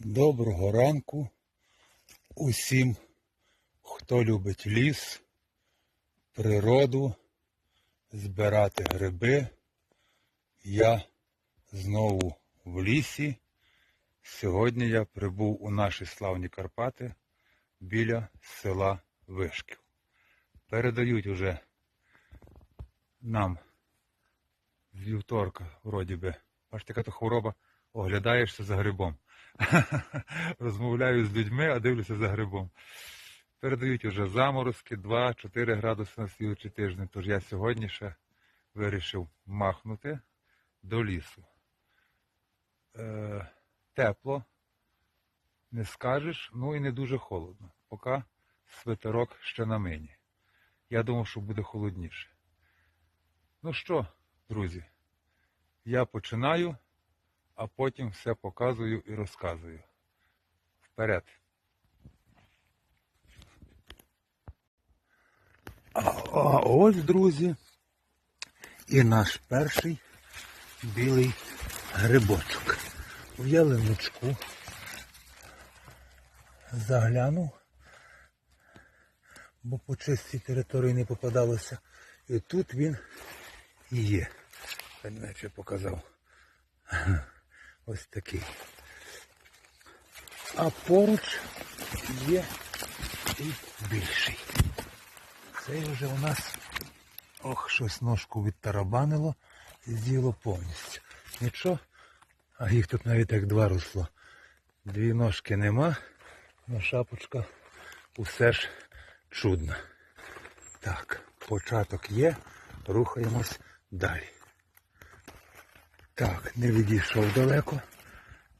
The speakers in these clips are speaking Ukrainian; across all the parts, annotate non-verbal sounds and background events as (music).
Доброго ранку усім, хто любить ліс, природу, збирати гриби. Я знову в лісі. Сьогодні я прибув у наші славні Карпати біля села Вишків. Передають уже нам з вівторка, вроді би, бачите, яка хвороба, оглядаєшся за грибом. (laughs) Розмовляю з людьми, а дивлюся за грибом. Передають уже заморозки 2-4 градуси на слідчий тиждень. Тож я сьогодні ще вирішив махнути до лісу. Е, тепло, не скажеш, ну і не дуже холодно. Поки свитерок ще на мені. Я думав, що буде холодніше. Ну що, друзі, я починаю а потім все показую і розказую. Вперед. А, ось, друзі, і наш перший білий грибочок. В ялиночку заглянув, бо по чистій території не попадалося. І тут він є. Я не знаю, чи я показав. Ось такий. А поруч є і більший. Цей вже у нас ох, щось ножку відтарабанило і з'їло повністю. Нічого, а їх тут навіть як два росло. Дві ножки нема, але шапочка усе ж чудна. Так, початок є, рухаємось далі. Так, не відійшов далеко.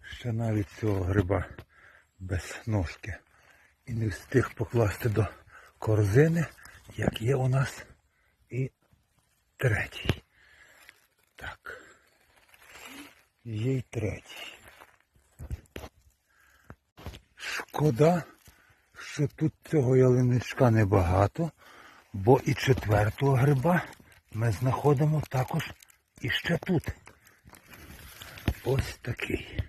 Ще навіть цього гриба без ножки. І не встиг покласти до корзини, як є у нас і третій. Так. Є й третій. Шкода, що тут цього ялиничка небагато, бо і четвертого гриба ми знаходимо також іще тут. Ось такий.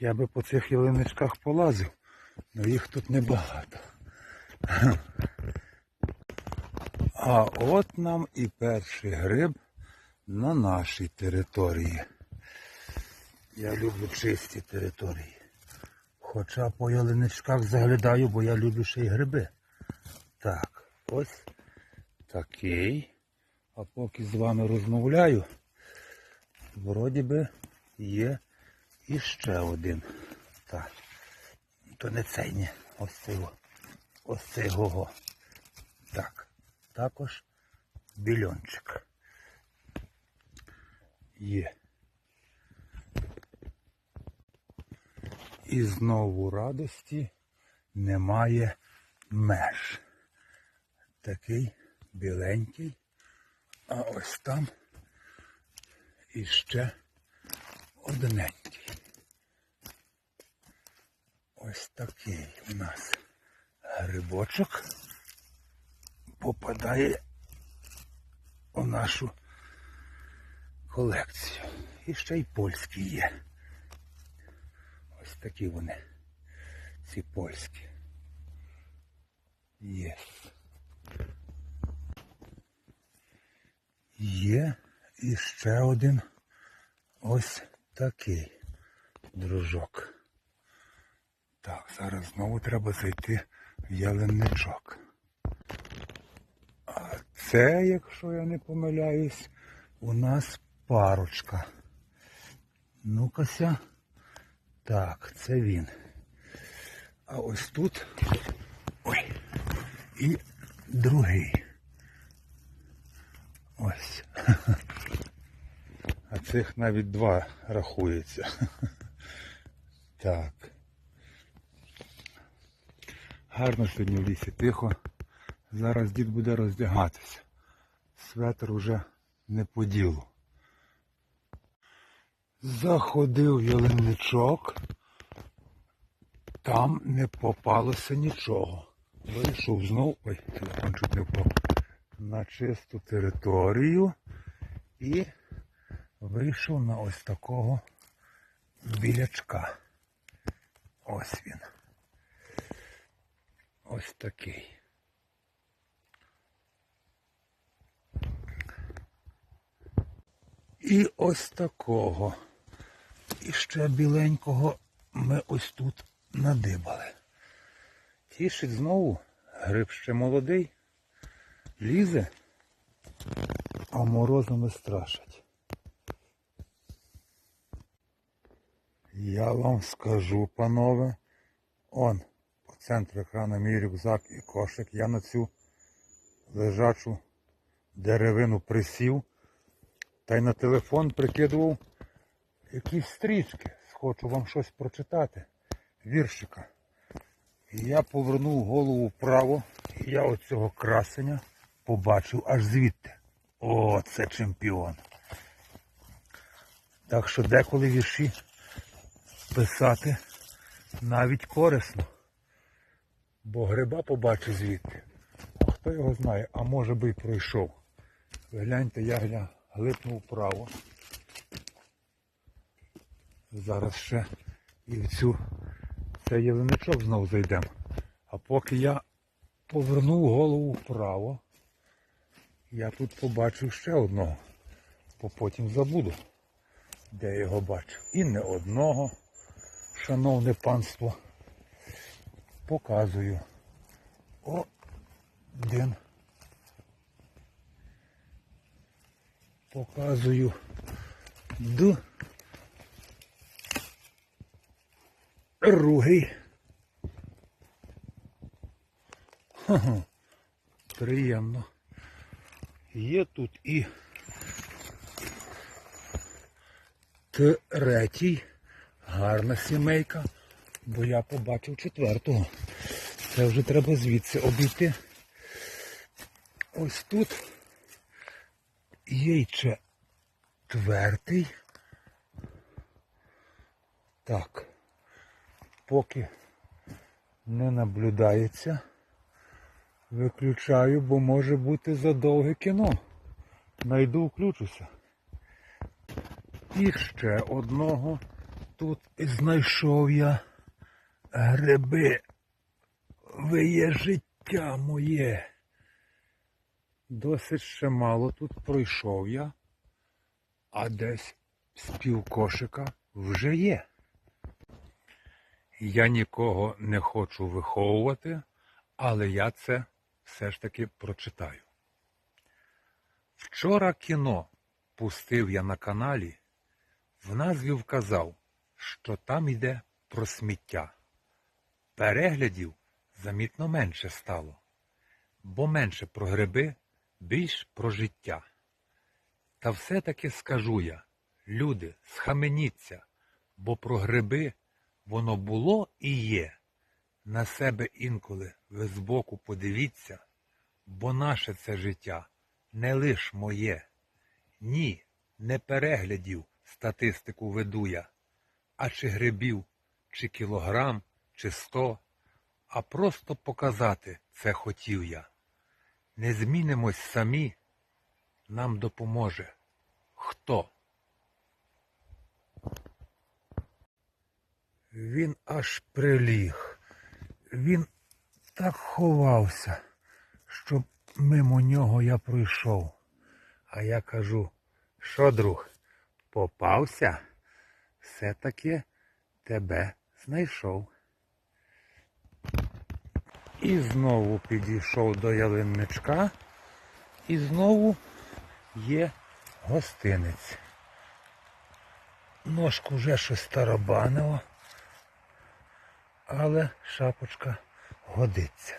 Я би по цих ялиничках полазив, але їх тут небагато. А от нам і перший гриб на нашій території. Я люблю чисті території. Хоча по ялиничках заглядаю, бо я люблю ще й гриби. Так, ось такий. А поки з вами розмовляю, вроді би є іще один. Так. То не цей, ні. Ось цей. о. Ось цей го. Так. Також більончик. Є. І знову радості немає меж. Такий біленький. А ось там іще одненький. Ось такий у нас грибочок попадає у нашу колекцію. І ще й польські є. Ось такі вони, ці польські. Є. Є іще один ось такий дружок. Так, зараз знову треба зайти в ялинничок. А це, якщо я не помиляюсь, у нас парочка. Ну-кася. Так, це він. А ось тут. Ой. І другий. Ось. (laughs) А цих навіть два рахується. (laughs) Так. Гарно сьогодні в лісі тихо. Зараз дід буде роздягатися. Светр уже не по ділу. Заходив ялинничок. Там не попалося нічого. Вийшов знов, ой, телефон чуть не впав, на чисту територію і вийшов на ось такого білячка. Ось він. Ось такий. І ось такого. І ще біленького ми ось тут надибали. Тішить знову, гриб ще молодий, лізе, а морозами страшить. Я вам скажу, панове, он по центру екрану мій рюкзак і кошик. Я на цю лежачу деревину присів та й на телефон прикидував якісь стрічки. Хочу вам щось прочитати. Віршика. Я повернув голову вправо, і я оцього красення побачив аж звідти. О, це чемпіон. Так що деколи вірші писати навіть корисно. Бо гриба побачив звідти. Хто його знає, а може би й пройшов. Гляньте, я гля, глипнув вправо. Зараз ще і в цю цей ялиничок знов зайдемо. А поки я повернув голову вправо, я тут побачив ще одного, бо потім забуду, де його бачив. І не одного, шановне панство, показую. Один. Показую. Д. Другий. Ха-ха. Приємно. Є тут і третій. Гарна сімейка, бо я побачив четвертого. Це вже треба звідси обійти. Ось тут є ще четвертий. Так поки не наблюдається. Виключаю, бо може бути задовге кіно. Найду включуся. І ще одного тут знайшов я гриби. Ви є життя моє. Досить ще мало тут пройшов я, а десь з півкошика вже є. Я нікого не хочу виховувати, але я це все ж таки прочитаю. Вчора кіно пустив я на каналі, в назві вказав, що там йде про сміття. Переглядів замітно менше стало, бо менше про гриби, більш про життя. Та все-таки скажу я, люди, схаменіться, бо про гриби Воно було і є. На себе інколи ви збоку подивіться, бо наше це життя не лиш моє. Ні, не переглядів статистику веду я, а чи грибів, чи кілограм, чи сто, а просто показати це хотів я. Не змінимось самі, нам допоможе. Хто? Він аж приліг. Він так ховався, щоб мимо нього я пройшов. А я кажу, що, друг, попався? Все-таки тебе знайшов. І знову підійшов до ялинничка, і знову є гостинець. Ножку вже щось тарабанило але шапочка годиться.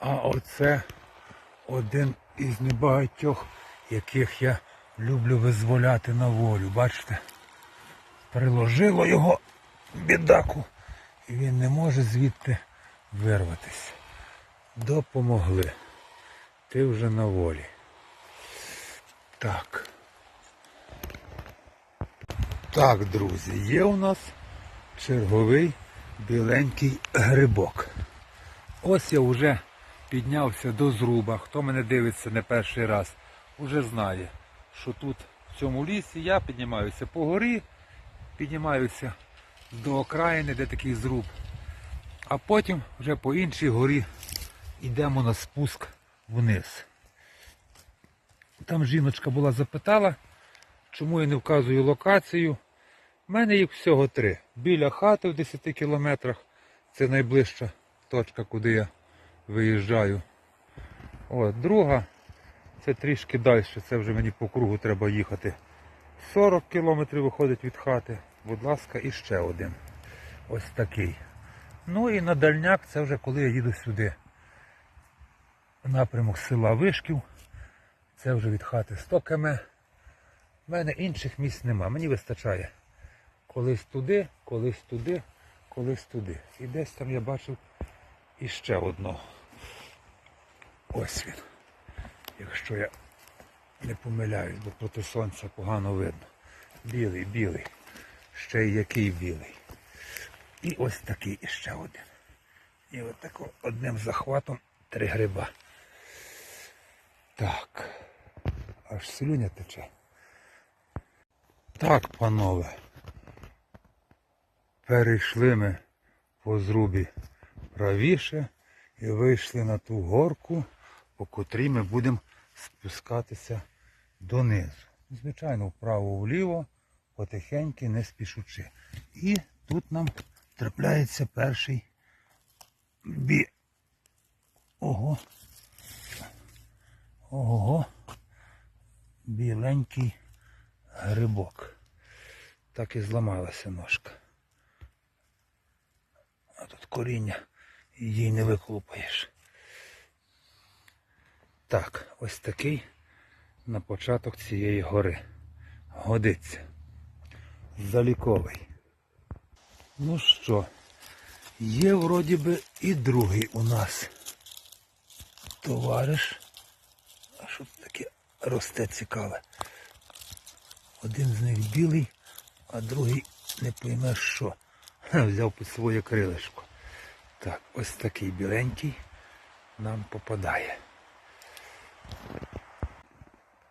А оце один із небагатьох, яких я люблю визволяти на волю. Бачите? Приложило його бідаку, і він не може звідти вирватися. Допомогли. Ти вже на волі. Так. Так, друзі, є у нас черговий біленький грибок. Ось я вже піднявся до зруба. Хто мене дивиться не перший раз, вже знає, що тут в цьому лісі я піднімаюся по горі, піднімаюся до окраїни, де такий зруб. А потім вже по іншій горі йдемо на спуск вниз. Там жіночка була запитала, чому я не вказую локацію. У мене їх всього три. Біля хати в 10 кілометрах. Це найближча точка, куди я виїжджаю. От, друга, це трішки далі, це вже мені по кругу треба їхати. 40 кілометрів виходить від хати. Будь ласка, і ще один. Ось такий. Ну і на дальняк це вже коли я їду сюди. Напрямок села Вишків. Це вже від хати 100 км. У мене інших місць нема. Мені вистачає. Колись туди, колись туди, колись туди. І десь там я бачив іще одного. Ось він. Якщо я не помиляюсь, бо проти сонця погано видно. Білий, білий. Ще й який білий. І ось такий іще один. І от тако одним захватом три гриба. Так. Аж слюня тече. Так, панове. Перейшли ми по зрубі правіше і вийшли на ту горку, по котрій ми будемо спускатися донизу. Звичайно, вправо-вліво, потихеньки, не спішучи. І тут нам трапляється перший бі. Ого. Ого. Біленький грибок. Так і зламалася ножка. А тут коріння її не виклупаєш. Так, ось такий на початок цієї гори. Годиться. Заліковий. Ну що, є вроді би і другий у нас товариш. А що тут таке росте цікаве? Один з них білий, а другий не поймеш що. Взяв під своє крилишко. Так, ось такий біленький нам попадає.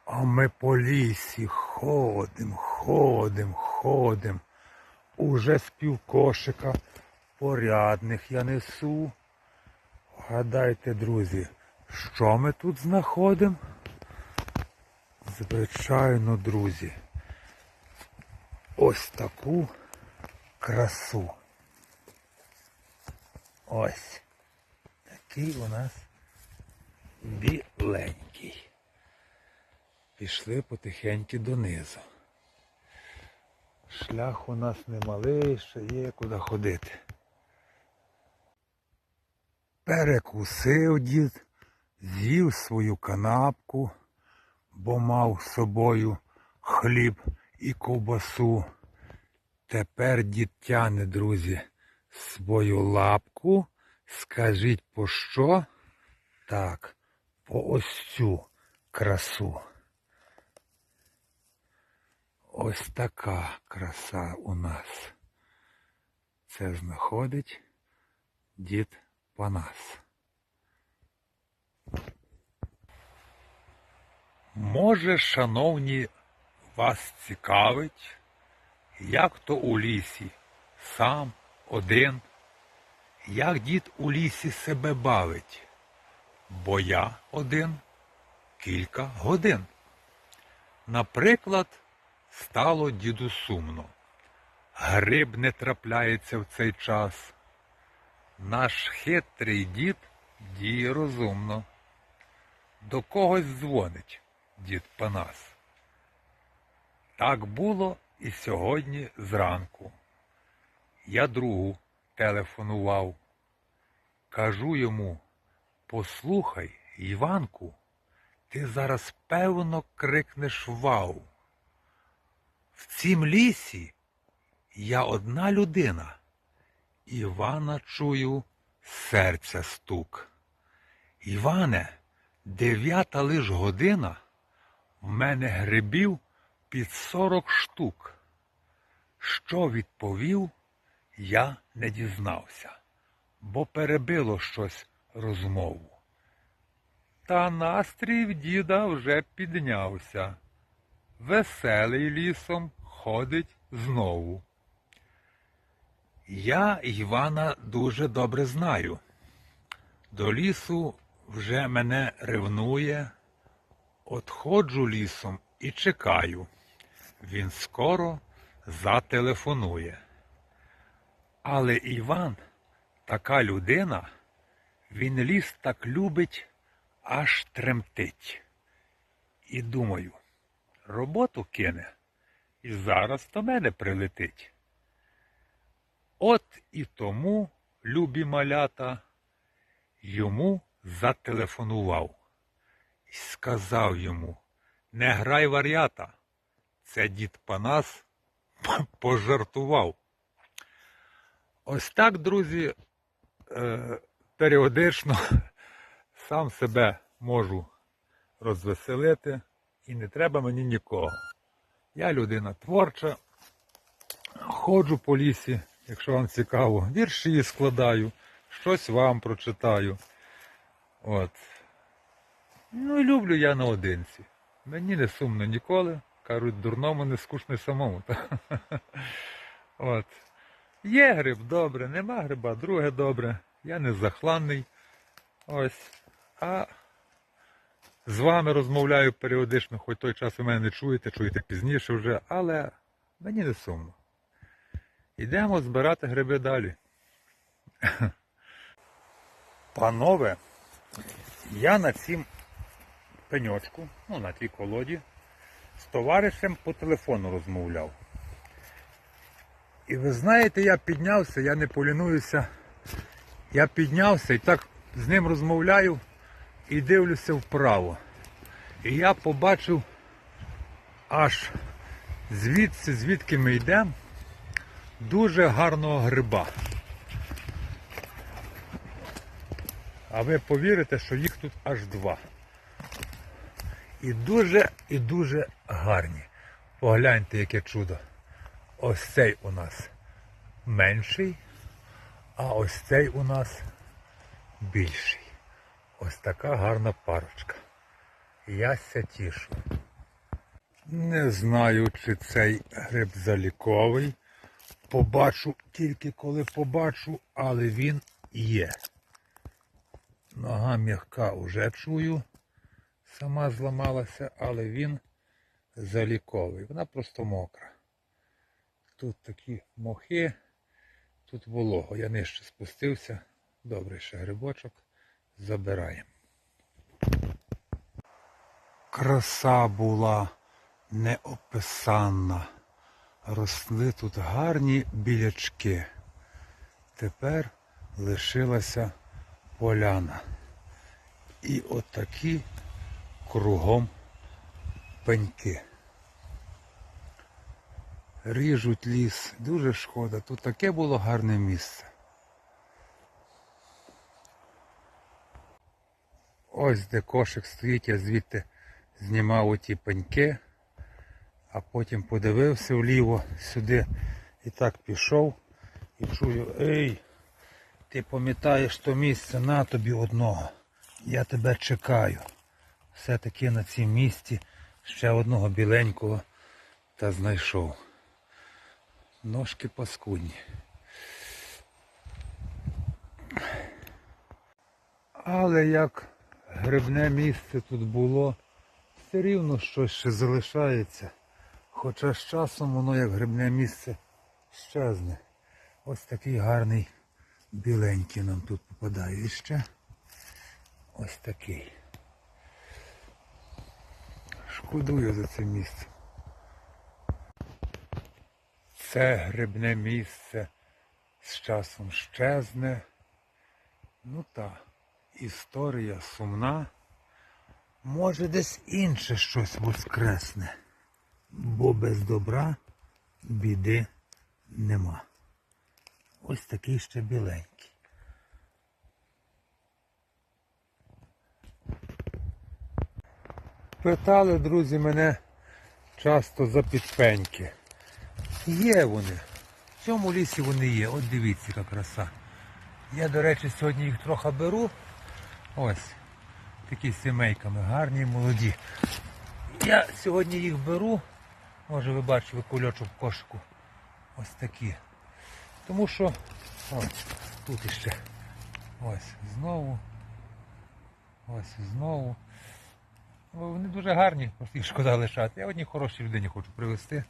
А ми по лісі ходим, ходим, ходим. Уже з півкошика порядних я несу. Гадайте, друзі, що ми тут знаходимо? Звичайно, друзі. Ось таку красу. Ось. Такий у нас біленький. Пішли потихеньки донизу. Шлях у нас немалий, ще є куди ходити. Перекусив дід, з'їв свою канапку, бо мав собою хліб і ковбасу. Тепер дід тяне, друзі, свою лапку. Скажіть по що? Так, по ось цю красу. Ось така краса у нас. Це знаходить дід Панас. Може, шановні, вас цікавить, як то у лісі, сам, один, як дід у лісі себе бавить, бо я один кілька годин. Наприклад, стало діду сумно. Гриб не трапляється в цей час. Наш хитрий дід діє розумно. До когось дзвонить дід Панас. Так було і сьогодні зранку. Я другу телефонував. Кажу йому, послухай, Іванку, ти зараз певно крикнеш вау. В цім лісі я одна людина. Івана чую серця стук. Іване, дев'ята лиш година, в мене грибів під сорок штук. Що відповів, я не дізнався, бо перебило щось розмову. Та настрій в діда вже піднявся. Веселий лісом ходить знову. Я Івана дуже добре знаю. До лісу вже мене ревнує. Отходжу лісом і чекаю. Він скоро зателефонує. Але Іван така людина, він ліс так любить, аж тремтить. І думаю, роботу кине і зараз до мене прилетить. От і тому, любі малята, йому зателефонував сказав йому, не грай вар'ята, це дід Панас пожартував. Ось так, друзі, е, періодично сам себе можу розвеселити і не треба мені нікого. Я людина творча, ходжу по лісі, якщо вам цікаво, вірші складаю, щось вам прочитаю. От. Ну люблю я наодинці. Мені не сумно ніколи. Кажуть, дурному не скучно самому. (laughs) От. Є гриб добре, нема гриба, друге добре. Я не захланний. Ось. А з вами розмовляю періодично, хоч той час ви мене не чуєте, чуєте пізніше вже, але мені не сумно. Йдемо збирати гриби далі. (laughs) Панове, я на цім пеньочку, ну на тій колоді, з товаришем по телефону розмовляв. І ви знаєте, я піднявся, я не полінуюся. Я піднявся і так з ним розмовляю і дивлюся вправо. І я побачив аж звідси, звідки ми йдемо, дуже гарного гриба. А ви повірите, що їх тут аж два. І дуже і дуже гарні. Погляньте, яке чудо. Ось цей у нас менший, а ось цей у нас більший. Ось така гарна парочка. Я ся тішу. Не знаю, чи цей гриб заліковий. Побачу тільки коли побачу, але він є. Нога м'яка вже чую. Сама зламалася, але він заліковий. Вона просто мокра. Тут такі мохи, тут волого. Я нижче спустився. Добрий ще грибочок. Забираємо. Краса була неописанна. Росли тут гарні білячки. Тепер лишилася поляна. І отакі кругом пеньки. Ріжуть ліс, дуже шкода. Тут таке було гарне місце. Ось де кошик стоїть, я звідти знімав оті пеньки, а потім подивився вліво сюди і так пішов і чую, ей, ти пам'ятаєш то місце, на тобі одного. Я тебе чекаю. Все-таки на цім місці ще одного біленького та знайшов. Ножки паскудні. Але як грибне місце тут було, все рівно щось ще залишається. Хоча з часом воно як грибне місце щезне. Ось такий гарний біленький нам тут попадає. І ще ось такий. Шкодую за це місце. Це грибне місце з часом щезне. Ну та, історія сумна. Може десь інше щось воскресне, бо без добра біди нема. Ось такий ще біленький. Питали, друзі, мене часто за підпеньки. Є вони. В цьому лісі вони є. От дивіться, яка краса. Я, до речі, сьогодні їх трохи беру. Ось. такі сімейками, гарні молоді. Я сьогодні їх беру, може ви бачили кульочок в кошику. Ось такі. Тому що ось тут іще. Ось знову. Ось знову. Вони дуже гарні, просто їх шкода лишати. Я одній хорошій людині хочу привезти.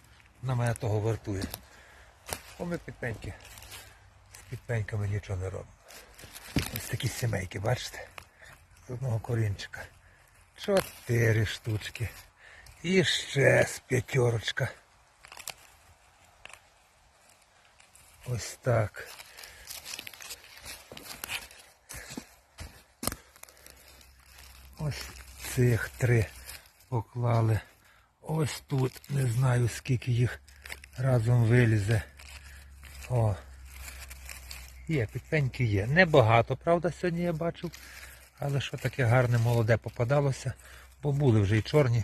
На мене того вартує. Бо ми підпеньки. З підпеньками нічого не робимо. Ось такі сімейки, бачите? З одного корінчика. Чотири штучки. І ще з п'ятерочка. Ось так. Ось цих три поклали. Ось тут, не знаю скільки їх разом вилізе. О. Є, підпеньки є. Небагато, правда, сьогодні я бачив. Але що таке гарне молоде попадалося, бо були вже і чорні,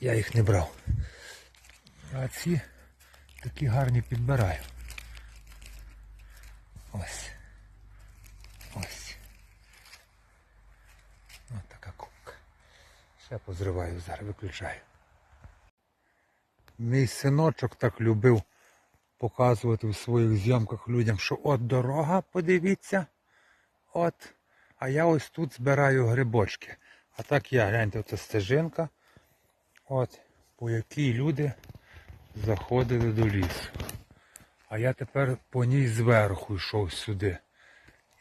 я їх не брав. А ці такі гарні підбираю. Ось. Ось така кубка. Ще позриваю зараз, виключаю. Мій синочок так любив показувати в своїх зйомках людям, що от дорога, подивіться, от, а я ось тут збираю грибочки. А так я, гляньте, оце стежинка, от, по якій люди заходили до лісу. А я тепер по ній зверху йшов сюди.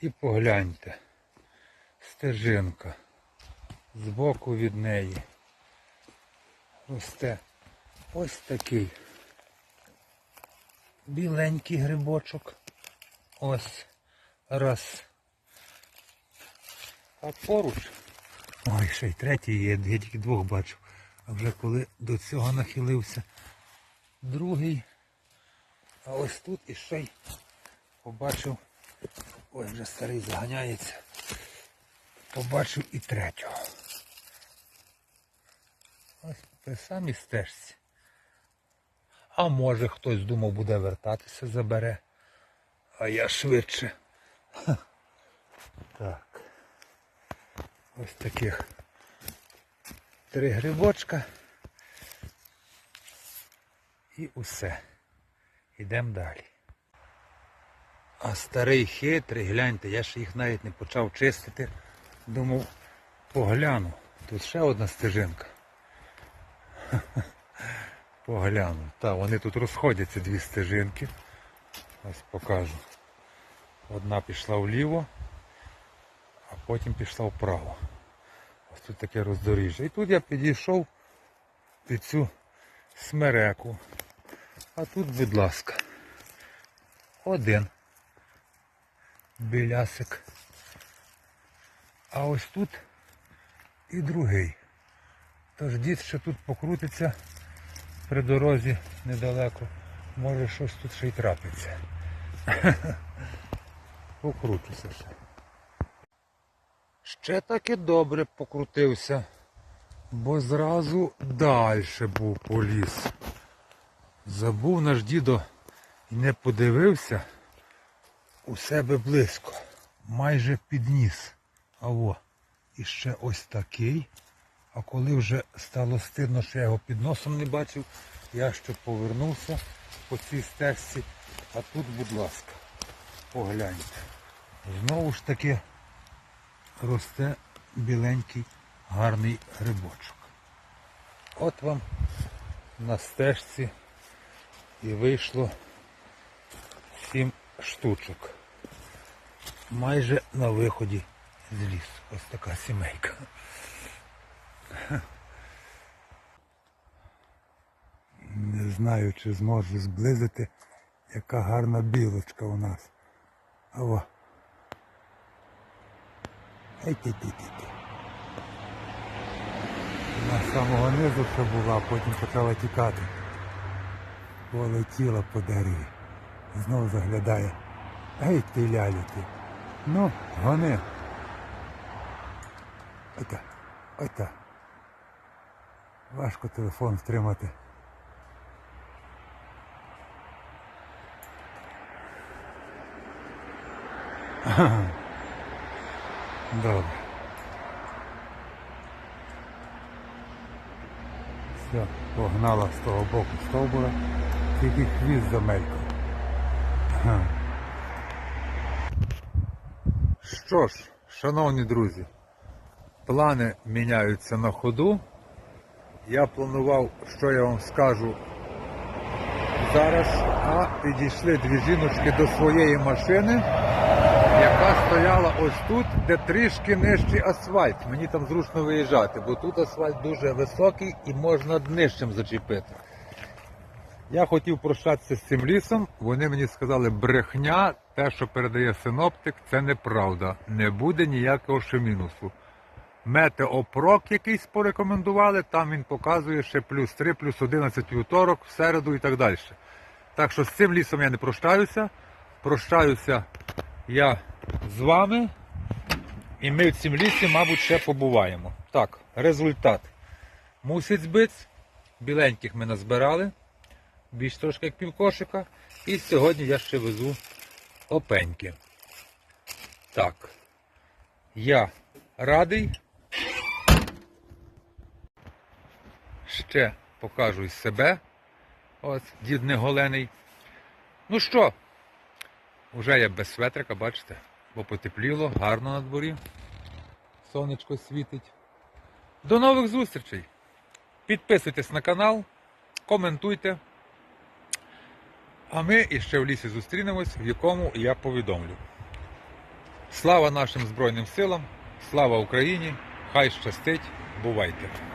І погляньте. Стежинка. Збоку від неї. Росте ось такий біленький грибочок. Ось раз. А поруч. Ой, ще й третій є, я тільки двох бачу. А вже коли до цього нахилився другий. А ось тут іще й побачив, ой, вже старий заганяється. Побачив і третього. При самій стежці. А може хтось думав буде вертатися, забере. А я швидше. Так. Ось таких три грибочка. І усе. Йдемо далі. А старий хитрий, гляньте, я ще їх навіть не почав чистити. Думав, погляну. Тут ще одна стежинка. (laughs) Погляну. Так, вони тут розходяться дві стежинки. Ось покажу. Одна пішла вліво, а потім пішла вправо. Ось тут таке роздоріжжя. І тут я підійшов під цю смереку. А тут, будь ласка, один білясик. А ось тут і другий. Тож дід ще тут покрутиться при дорозі недалеко. Може щось тут ще й трапиться. (laughs) Покрутися ще. Ще таки добре покрутився, бо зразу далі був поліз. Забув наш дідо і не подивився у себе близько, майже підніс. А во, і ще ось такий. А коли вже стало стидно, що я його під носом не бачив, я ще повернувся по цій стежці. А тут, будь ласка, погляньте. Знову ж таки росте біленький гарний грибочок. От вам на стежці і вийшло сім штучок. Майже на виході з лісу. Ось така сімейка. (laughs) Не знаю, чи зможу зблизити, яка гарна білочка у нас. Ава. ей ти ти ти ти Вона з самого низу ще була, потім почала тікати. Полетіла по дереві. Знову заглядає. Ей ти лялю ти. Ну, гони. Ота, ота. Важко телефон втримати. Добре. Все, погнала з того боку стовбура, тільки хвіст замелькав. Що ж, шановні друзі, плани міняються на ходу. Я планував, що я вам скажу зараз, а підійшли дві жіночки до своєї машини, яка стояла ось тут, де трішки нижчий асфальт. Мені там зручно виїжджати, бо тут асфальт дуже високий і можна днищем зачепити. Я хотів прощатися з цим лісом. Вони мені сказали, брехня, те, що передає синоптик, це неправда. Не буде ніякого ще мінусу. Метеопрок якийсь порекомендували, там він показує ще плюс 3, плюс 11 вівторок, в середу і так далі. Так що з цим лісом я не прощаюся. Прощаюся я з вами. І ми в цім лісі, мабуть, ще побуваємо. Так, результат. Мусить збиць. Біленьких ми назбирали. Більш трошки як півкошика. І сьогодні я ще везу опеньки. Так. Я радий. Ще покажу із себе. От, дід неголений. Ну що, вже я без светрика, бачите, бо потепліло, гарно на дворі. Сонечко світить. До нових зустрічей. Підписуйтесь на канал, коментуйте. А ми іще в лісі зустрінемось, в якому я повідомлю. Слава нашим Збройним силам, слава Україні! Хай щастить, бувайте!